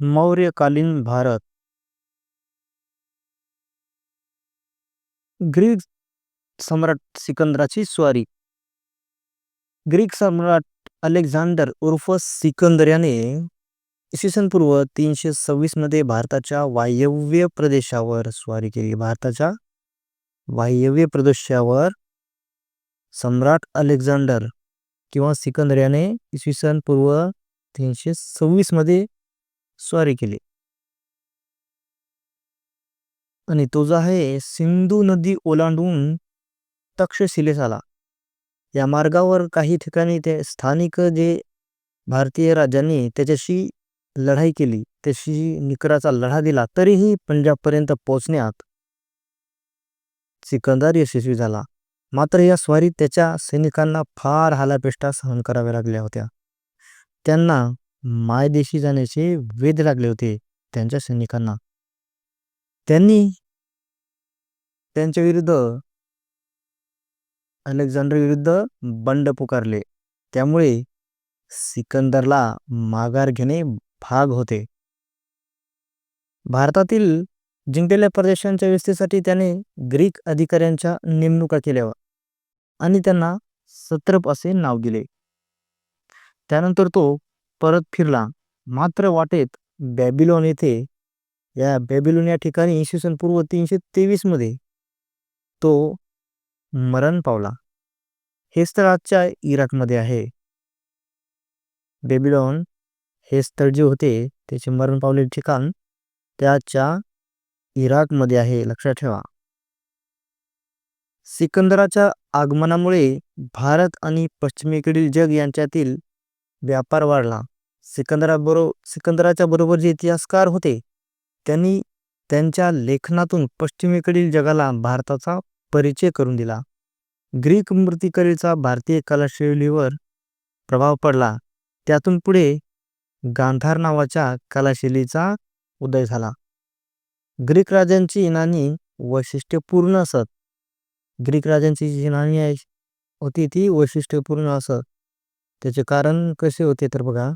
मौर्यकालीन Bharat. Greek सम्राट सिकंदराची स्वारी. ग्रीक सम्राट अलेक्झांडर उर्फ सिकंदर याने इसवी सन पूर्व तीनशे सव्वीसमध्ये भारताच्या वायव्य प्रदेशावर स्वारी केली. भारताच्या वायव्य प्रदेशावर सम्राट अलेक्झांडर किंवा सिकंदर याने इसवी सन पूर्व तीनशे सव्वीसमध्ये स्वारी केली. आणि तो जो आहे सिंधू नदी ओलांडून तक्षशिलेस आला. या मार्गावर काही ठिकाणी ते स्थानिक जे भारतीय राजांनी त्याच्याशी लढाई केली त्याशी निकराचा लढा दिला तरीही पंजाबपर्यंत पोहोचण्यात सिकंदर यशस्वी झाला. मात्र या स्वारीत त्याच्या सैनिकांना फार हालापेष्टा सहन कराव्या लागल्या होत्या. त्यांना मायदेशी जाण्याचे वेध लागले होते त्यांच्या सैनिकांना. त्यांनी त्यांच्या विरुद्ध अलेक्झांडर विरुद्ध बंड पुकारले. त्यामुळे सिकंदरला माघार घेणे भाग होते. भारतातील जिंकलेल्या प्रदेशांच्या व्यवस्थेसाठी त्याने ग्रीक अधिकाऱ्यांच्या नेमणुका केल्या आणि त्यांना सत्रप असे नाव दिले. त्यानंतर तो परत फिरला. मात्र वाटेत बॅबिलॉन येथे या बॅबिलोन या ठिकाणी इसवी सन पूर्व तीनशे तेवीसमध्ये तो मरण पावला. हे स्थळ आजच्या इराकमध्ये आहे. बेबिलॉन हे स्थळ जे होते त्याचे मरण पावलेले ठिकाण त्याच्या इराकमध्ये आहे लक्षात ठेवा. सिकंदराच्या आगमनामुळे भारत आणि पश्चिमेकडील जग यांच्यातील व्यापार वाढला. सिकंदराबरोबर सिकंदराच्या बरोबर जे इतिहासकार होते त्यांनी त्यांच्या लेखनातून पश्चिमेकडील जगाला भारताचा परिचय करून दिला. ग्रीक मूर्तिकलेचा भारतीय कलाशैलीवर प्रभाव पडला. त्यातून पुढे गांधार नावाच्या कलाशैलीचा उदय झाला. ग्रीक राजांची नाणी वैशिष्ट्यपूर्ण असत. ग्रीक राजांची जी नाणी आहे होती ती वैशिष्ट्यपूर्ण असत. त्याचे कारण कसे होते तर बघा.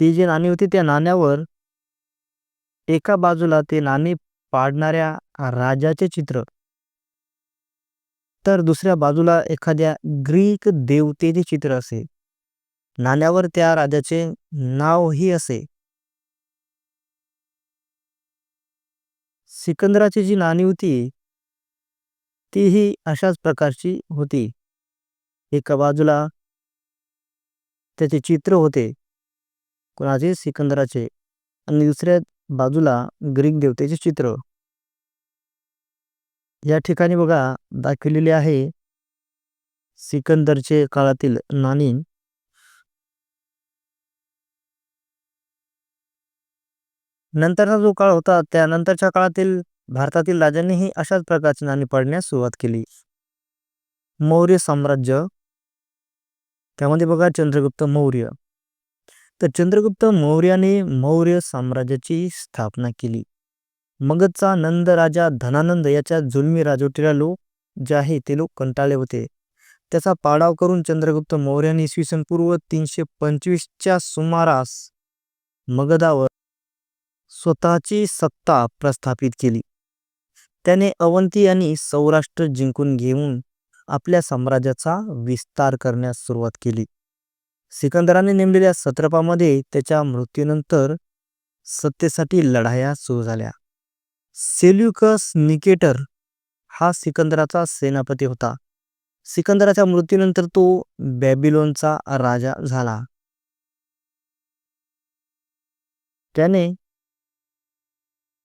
ती जी नाणी होती त्या नाण्यावर एका बाजूला ते नाणी पाडणाऱ्या राजाचे चित्र. तर दुसऱ्या बाजूला एखाद्या ग्रीक देवतेचे चित्र असे. नाण्यावर त्या राजाचे नावही असे. सिकंदराची जी नाणी होती तीही अशाच प्रकारची होती. एका बाजूला त्याचे चित्र होते. कोणाचे? सिकंदराचे. आणि दुसऱ्या बाजूला ग्रीक देवतेचे चित्र. या ठिकाणी बघा दाखवलेले आहे सिकंदरचे काळातील नाणी. नंतरचा जो काळ होता त्यानंतरच्या काळातील भारतातील राजांनीही अशाच प्रकारची नाणी पाडण्यास सुरुवात केली. मौर्य साम्राज्य त्यामध्ये बघा चंद्रगुप्त मौर्य. तर चंद्रगुप्त मौर्याने मौर्य साम्राज्याची स्थापना केली. मगधचा नंद राजा धनानंद याच्या जुलमी राजवटीला लोक जे आहे ते लोक कंटाळले होते. त्याचा पाडाव करून चंद्रगुप्त मौर्याने इसवी सन पूर्व तीनशे पंचवीसच्या सुमारास मगधावर स्वतःची सत्ता प्रस्थापित केली. त्याने अवंती आणि सौराष्ट्र जिंकून घेऊन आपल्या साम्राज्याचा विस्तार करण्यास सुरुवात केली. सिकंदराने नेमलेल्या सत्रपामध्ये त्याच्या मृत्यूनंतर सत्तेसाठी लढाया सुरू झाल्या. सेल्युकस निकेटर हा सिकंदराचा सेनापती होता. सिकंदराच्या मृत्यूनंतर तो बॅबिलोनचा राजा झाला. त्याने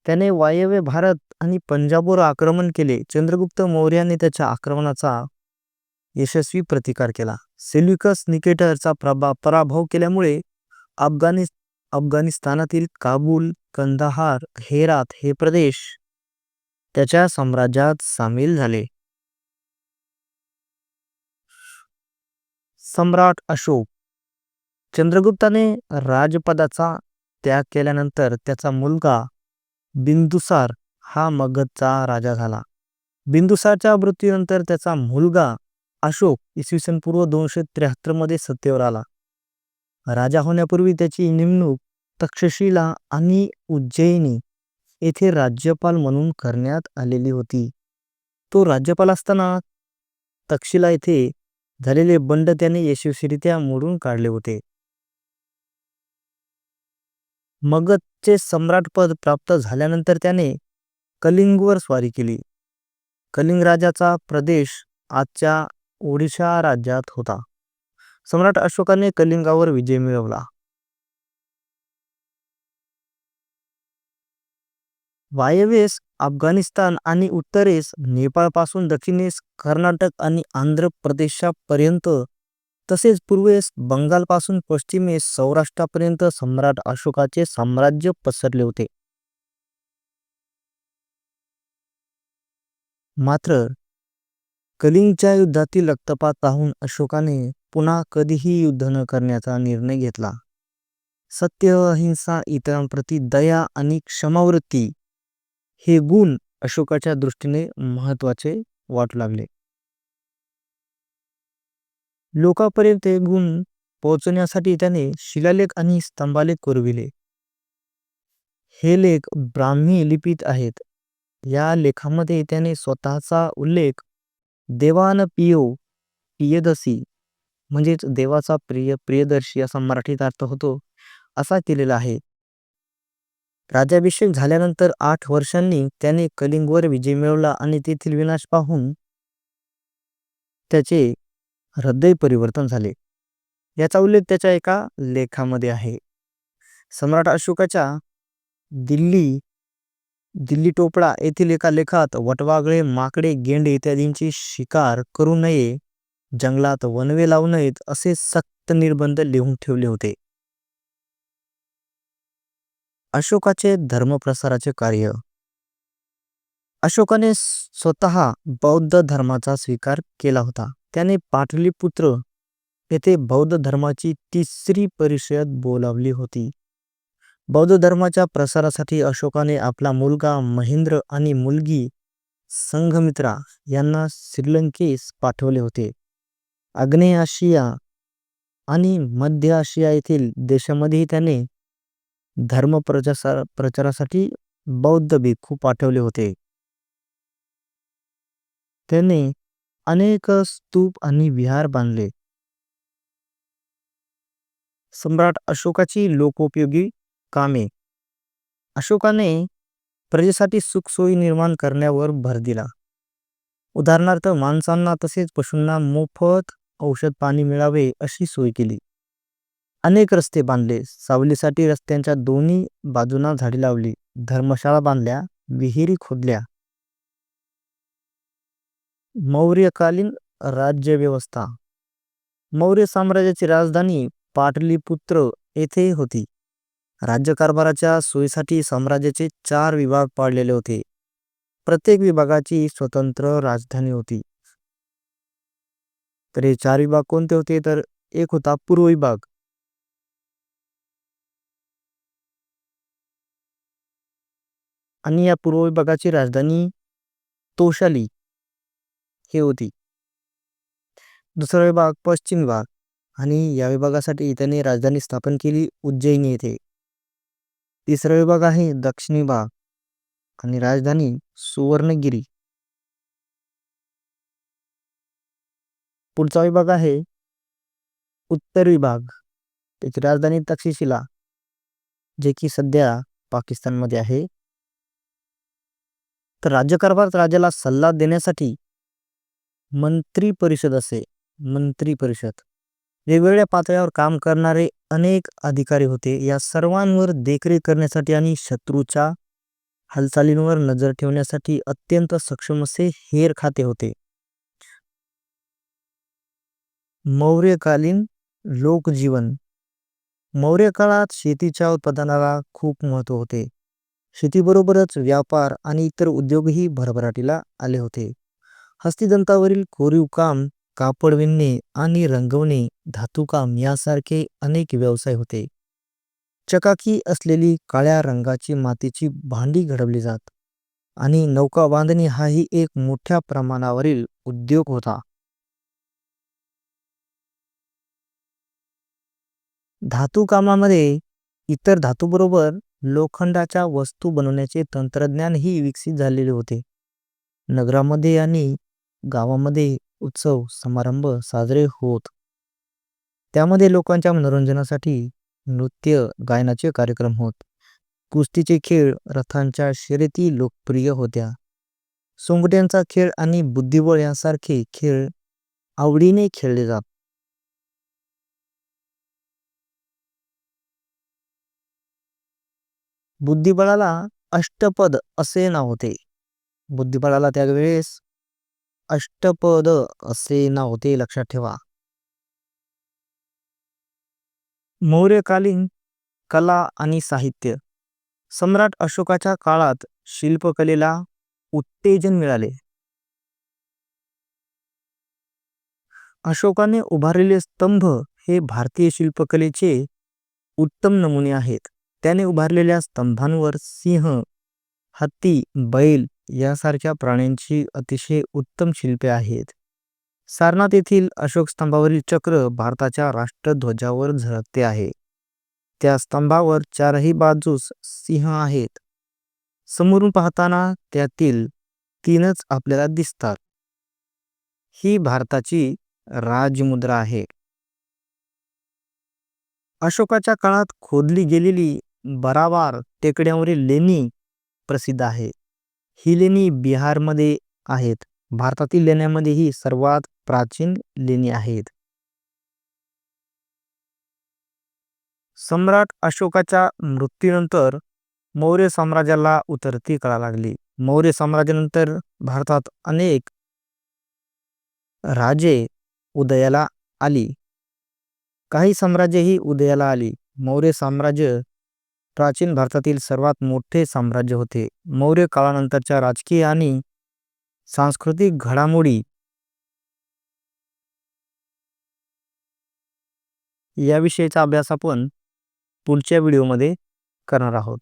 त्याने वायव्य भारत आणि पंजाबवर आक्रमण केले. चंद्रगुप्त मौर्याने त्याच्या आक्रमणाचा यशस्वी प्रतिकार केला. सेल्युकस निकेटरचा प्रभा पराभव केल्यामुळे अफगाणिस् अफगाणिस्तानातील काबूल कंदाहार हेरात हे प्रदेश त्याच्या साम्राज्यात सामील झाले. सम्राट अशोक चंद्रगुप्ताने राजपदाचा त्याग केल्यानंतर त्याचा मुलगा बिंदुसार हा मगधचा राजा झाला. बिंदुसारच्या मृत्यूनंतर त्याचा मुलगा अशोक इसवी सन पूर्व दोनशे त्र्याहत्तरमध्ये सत्तेवर आला. राजा होण्यापूर्वी त्याची नेमणूक तक्षशिला आणि उज्जैनी येथे राज्यपाल म्हणून करण्यात आलेली होती. तो राज्यपाल असताना तक्षशिला येथे झालेले बंड त्याने यशस्वीरित्या मोडून काढले होते. मगधचे सम्राटपद प्राप्त झाल्यानंतर त्याने कलिंगवर स्वारी केली. कलिंग राजाचा प्रदेश आजच्या ओडिशा राज्यात होता. सम्राट अशोकाने कलिंगावर विजय मिळवला. वायव्येस अफगाणिस्तान आणि उत्तरेस नेपाळपासून दक्षिणेस कर्नाटक आणि आंध्र प्रदेशापर्यंत तसेच पूर्वेस बंगालपासून पश्चिमेस सौराष्ट्रापर्यंत सम्राट अशोकाचे साम्राज्य पसरले होते. मात्र कलिंगच्या युद्धातील रक्तपात पाहून अशोकाने पुन्हा कधीही युद्ध न करण्याचा निर्णय घेतला. सत्य अहिंसा इतरांप्रती दया आणि क्षमावृत्ती हे गुण अशोकाच्या दृष्टीने महत्त्वाचे वाटू लागले. लोकांपर्यंत हे गुण पोहोचवण्यासाठी त्याने शिलालेख आणि स्तंभालेख कोरविले हे लेख ब्राह्मी लिपीत आहेत. या लेखामध्ये त्याने स्वतःचा उल्लेख देवान पियो पियदसी म्हणजेच देवाचा प्रिय प्रियदर्शी असा मराठीत अर्थ होतो असा केलेला आहे. राज्याभिषेक झाल्यानंतर आठ वर्षांनी त्याने कलिंगवर विजय मिळवला आणि तेथील विनाश पाहून त्याचे हृदय परिवर्तन झाले. याचा उल्लेख त्याच्या एका लेखामध्ये आहे. सम्राट अशोकाच्या दिल्ली दिल्ली टोपळा येथील एका लेखात वटवागळे माकडे गेंडे इत्यादींची शिकार करू नये जंगलात वनवे लावू नयेत असे सक्त निर्बंध लिहून ठेवले होते. अशोकाचे धर्मप्रसाराचे कार्य अशोकाने स्वतः बौद्ध धर्माचा स्वीकार केला होता. त्याने पाटलीपुत्र येथे बौद्ध धर्माची तिसरी परिषद बोलावली होती. बौद्ध धर्माच्या प्रसारासाठी अशोकाने आपला मुलगा महेंद्र आणि मुलगी संघमित्रा यांना श्रीलंकेस पाठवले होते. आग्नेय आशिया आणि मध्य आशिया येथील देशामध्येही त्याने धर्म प्रचासा प्रचारासाठी बौद्ध भिक्खू पाठवले होते. त्याने अनेक स्तूप आणि विहार बांधले. सम्राट अशोकाची लोकोपयोगी कामे. अशोकाने प्रजेसाठी सुखसोयी निर्माण करण्यावर भर दिला. उदाहरणार्थ माणसांना तसेच पशूंना मोफत औषध पाणी मिळावे अशी सोय केली. अनेक रस्ते बांधले. सावलीसाठी रस्त्यांच्या दोन्ही बाजूंना झाडे लावली. धर्मशाळा बांधल्या. विहिरी खोदल्या. मौर्यकालीन राज्य व्यवस्था मौर्य साम्राज्याची राजधानी पाटलीपुत्र येथे होती. राज्यकारभाराच्या सोयीसाठी साम्राज्याचे चार विभाग पाडलेले होते. प्रत्येक विभागाची स्वतंत्र राजधानी होती. तर हे चार विभाग कोणते होते? तर एक होता पूर्व विभाग. आणि या पूर्व विभागाची राजधानी तोशाली. हे होती. दुसरा विभाग पश्चिम विभाग आणि या विभागासाठी त्याने राजधानी स्थापन केली उज्जैनी येथे. तिसरा विभाग आहे दक्षिण विभाग आणि राजधानी सुवर्णगिरी. पुढचा विभाग आहे उत्तर विभाग त्याची राजधानी तक्षशिला जे की सध्या पाकिस्तानमध्ये आहे. तर राज्यकारभार राजाला सल्ला देण्यासाठी मंत्री परिषद असे मंत्री परिषद. वेगवेगळ्या पातळ्यावर काम करणारे अनेक अधिकारी होते. या सर्वांवर देखरेख करण्यासाठी आणि शत्रूच्या हालचालींवर नजर ठेवण्यासाठी अत्यंत सक्षम असे हेर खाते होते. मौर्यकालीन लोकजीवन. मौर्य काळात शेतीच्या उत्पादनाला खूप महत्त्व होते. शेतीबरोबरच व्यापार आणि इतर उद्योगही भरभराटीला आले होते. हस्तिदंतावरील कोरीव काम कापड विणणे आणि रंगवणे धातुकाम यासारखे अनेक व्यवसाय होते. चकाकी असलेली काळ्या रंगाची मातीची भांडी घडवली जात आणि नौका बांधणी हाही एक मोठ्या प्रमाणावरील उद्योग होता. धातूकामामध्ये इतर धातूबरोबर लोखंडाच्या वस्तू बनवण्याचे तंत्रज्ञानही विकसित झालेले होते. नगरामध्ये आणि गावामध्ये उत्सव समारंभ साजरे होत. त्यामध्ये लोकांच्या मनोरंजनासाठी नृत्य गायनाचे कार्यक्रम होत. कुस्तीचे खेळ रथांच्या शर्यती लोकप्रिय होत्या. सोंगट्यांचा खेळ आणि बुद्धिबळ यांसारखे खेळ आवडीने खेळले जात. बुद्धिबळाला अष्टपद असे नाव होते. बुद्धिबळाला त्यावेळेस अष्टपद असे नाव होते लक्षात ठेवा. मौर्यकालीन कला आणि साहित्य. सम्राट अशोकाच्या काळात शिल्पकलेला उत्तेजन मिळाले. अशोकाने उभारलेले स्तंभ हे भारतीय शिल्पकलेचे उत्तम नमुने आहेत. त्याने उभारलेल्या स्तंभांवर सिंह हत्ती बैल यासारख्या प्राण्यांची अतिशय उत्तम शिल्पे आहेत. सारनाथ येथील अशोक स्तंभावरील चक्र भारताच्या राष्ट्रध्वजावर झळकते आहे. त्या स्तंभावर चारही बाजूस सिंह आहेत. समोरून पाहताना त्यातील तीनच आपल्याला दिसतात. ही भारताची राजमुद्रा आहे. अशोकाच्या काळात खोदली गेलेली बरावार टेकड्यावरील लेणी प्रसिद्ध आहे. ही लेणी बिहारमध्ये आहेत. भारतातील लेण्यांमध्ये ही सर्वात प्राचीन लेणी आहेत. सम्राट अशोकाच्या मृत्यूनंतर मौर्य साम्राज्याला उतरती कळा लागली. मौर्य साम्राज्यानंतर भारतात अनेक राजे उदयाला आली. काही साम्राज्यही उदयाला आली. मौर्य साम्राज्य प्राचीन भारतातील सर्वात मोठे साम्राज्य होते. मौर्य काळानंतरच्या राजकीय आणि सांस्कृतिक घडामोडी याविषयीचा अभ्यास आपण पुढच्या व्हिडिओमध्ये करणार आहोत.